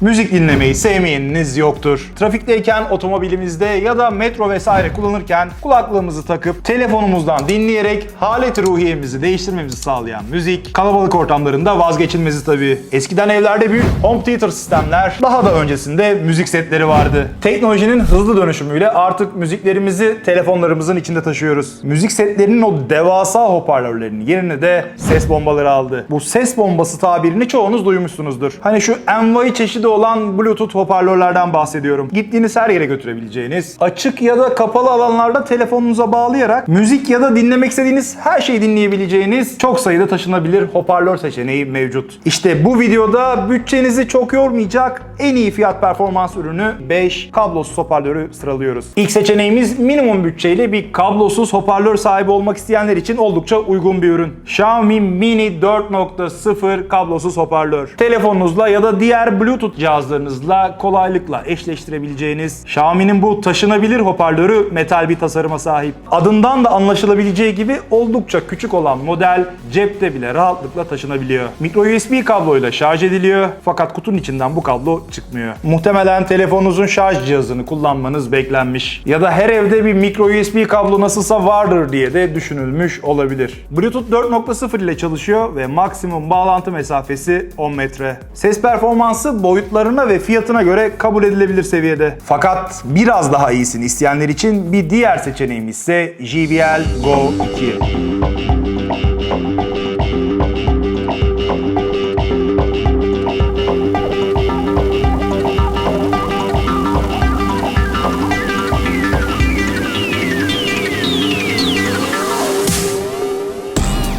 Müzik dinlemeyi sevmeyeniniz yoktur. Trafikteyken, otomobilimizde ya da metro vesaire kullanırken kulaklığımızı takıp telefonumuzdan dinleyerek halet ruhiyemizi değiştirmemizi sağlayan müzik kalabalık ortamlarında vazgeçilmezi tabii. Eskiden evlerde büyük home theater sistemler, daha da öncesinde müzik setleri vardı. Teknolojinin hızlı dönüşümüyle artık müziklerimizi telefonlarımızın içinde taşıyoruz. Müzik setlerinin o devasa hoparlörlerinin yerine de ses bombaları aldı. Bu ses bombası tabirini çoğunuz duymuşsunuzdur. Hani şu envai çeşidi olan Bluetooth hoparlörlerden bahsediyorum. Gittiğiniz her yere götürebileceğiniz, açık ya da kapalı alanlarda telefonunuza bağlayarak müzik ya da dinlemek istediğiniz her şeyi dinleyebileceğiniz çok sayıda taşınabilir hoparlör seçeneği mevcut. İşte bu videoda bütçenizi çok yormayacak en iyi fiyat performans ürünü 5 kablosuz hoparlörü sıralıyoruz. İlk seçeneğimiz minimum bütçeyle bir kablosuz hoparlör sahibi olmak isteyenler için oldukça uygun bir ürün. Xiaomi Mini 4.0 kablosuz hoparlör. Telefonunuzla ya da diğer Bluetooth cihazlarınızla kolaylıkla eşleştirebileceğiniz Xiaomi'nin bu taşınabilir hoparlörü metal bir tasarıma sahip. Adından da anlaşılabileceği gibi oldukça küçük olan model cepte bile rahatlıkla taşınabiliyor. Micro USB kabloyla şarj ediliyor fakat kutunun içinden bu kablo çıkmıyor. Muhtemelen telefonunuzun şarj cihazını kullanmanız beklenmiş. Ya da her evde bir micro USB kablo nasılsa vardır diye de düşünülmüş olabilir. Bluetooth 4.0 ile çalışıyor ve maksimum bağlantı mesafesi 10 metre. Ses performansı boyutlarına ve fiyatına göre kabul edilebilir seviyede. Fakat biraz daha iyisini isteyenler için bir diğer seçeneğimiz ise JBL Go 2.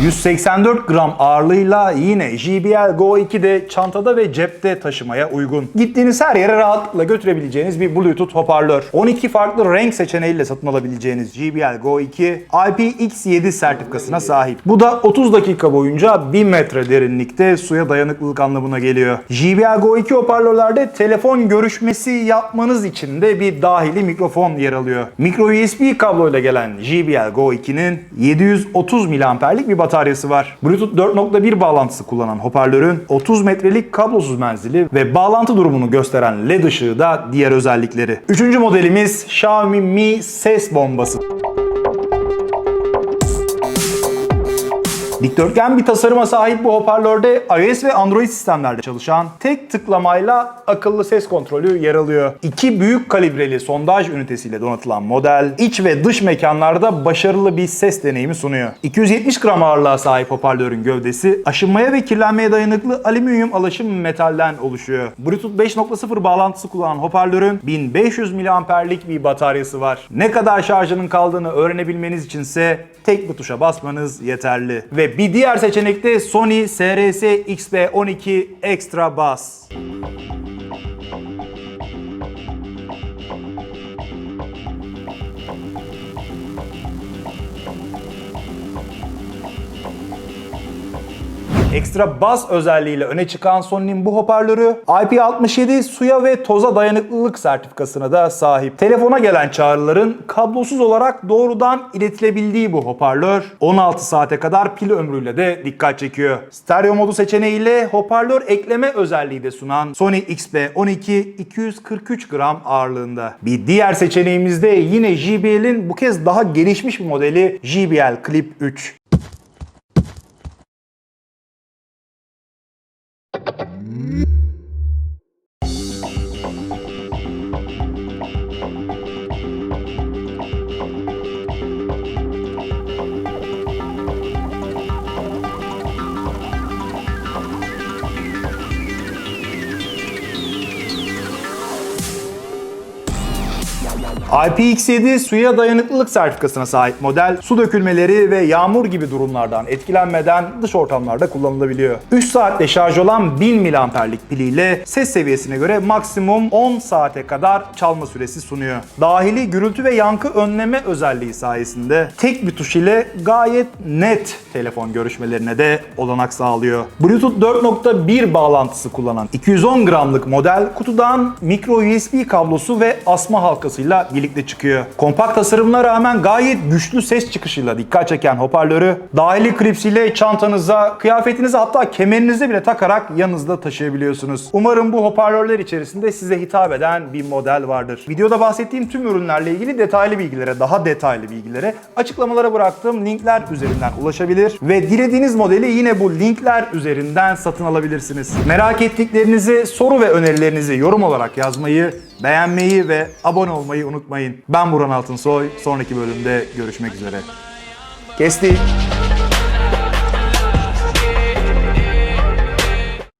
184 gram ağırlığıyla yine JBL Go 2 de çantada ve cepte taşımaya uygun. Gittiğiniz her yere rahatlıkla götürebileceğiniz bir Bluetooth hoparlör. 12 farklı renk seçeneğiyle satın alabileceğiniz JBL Go 2 IPX7 sertifikasına sahip. Bu da 30 dakika boyunca 1000 metre derinlikte suya dayanıklılık anlamına geliyor. JBL Go 2 hoparlörlerde telefon görüşmesi yapmanız için de bir dahili mikrofon yer alıyor. Micro USB kabloyla gelen JBL Go 2'nin 730 miliamperlik bir bataryası var. Bluetooth 4.1 bağlantısı kullanan hoparlörün 30 metrelik kablosuz menzili ve bağlantı durumunu gösteren LED ışığı da diğer özellikleri. Üçüncü modelimiz Xiaomi Mi ses bombası. Dikdörtgen bir tasarıma sahip bu hoparlörde iOS ve Android sistemlerde çalışan tek tıklamayla akıllı ses kontrolü yer alıyor. İki büyük kalibreli sondaj ünitesiyle donatılan model iç ve dış mekanlarda başarılı bir ses deneyimi sunuyor. 270 gram ağırlığa sahip hoparlörün gövdesi aşınmaya ve kirlenmeye dayanıklı alüminyum alaşım metalden oluşuyor. Bluetooth 5.0 bağlantısı kullanan hoparlörün 1500 miliamperlik bir bataryası var. Ne kadar şarjının kaldığını öğrenebilmeniz içinse tek bir tuşa basmanız yeterli. Ve bir diğer seçenek de Sony SRS XB12 Extra Bass. Ekstra bas özelliğiyle öne çıkan Sony'nin bu hoparlörü IP67 suya ve toza dayanıklılık sertifikasına da sahip. Telefona gelen çağrıların kablosuz olarak doğrudan iletilebildiği bu hoparlör 16 saate kadar pil ömrüyle de dikkat çekiyor. Stereo modu seçeneğiyle hoparlör ekleme özelliği de sunan Sony XB12 243 gram ağırlığında. Bir diğer seçeneğimiz de yine JBL'in bu kez daha gelişmiş bir modeli JBL Clip 3. 嗯 IPX7 suya dayanıklılık sertifikasına sahip model, su dökülmeleri ve yağmur gibi durumlardan etkilenmeden dış ortamlarda kullanılabiliyor. 3 saatte şarj olan 1000 miliamperlik piliyle ses seviyesine göre maksimum 10 saate kadar çalma süresi sunuyor. Dahili gürültü ve yankı önleme özelliği sayesinde tek bir tuş ile gayet net telefon görüşmelerine de olanak sağlıyor. Bluetooth 4.1 bağlantısı kullanan 210 gramlık model kutudan micro USB kablosu ve asma halkasıyla birlikte çıkıyor. Kompakt tasarımına rağmen gayet güçlü ses çıkışıyla dikkat çeken hoparlörü dahili klipsiyle çantanıza, kıyafetinize hatta kemerinize bile takarak yanınızda taşıyabiliyorsunuz. Umarım bu hoparlörler içerisinde size hitap eden bir model vardır. Videoda bahsettiğim tüm ürünlerle ilgili detaylı bilgilere, daha detaylı bilgilere açıklamalara bıraktığım linkler üzerinden ulaşabilir ve dilediğiniz modeli yine bu linkler üzerinden satın alabilirsiniz. Merak ettiklerinizi, soru ve önerilerinizi yorum olarak yazmayı, beğenmeyi ve abone olmayı unutmayın. Ben Burhan Altınsoy. Sonraki bölümde görüşmek üzere. Kestik.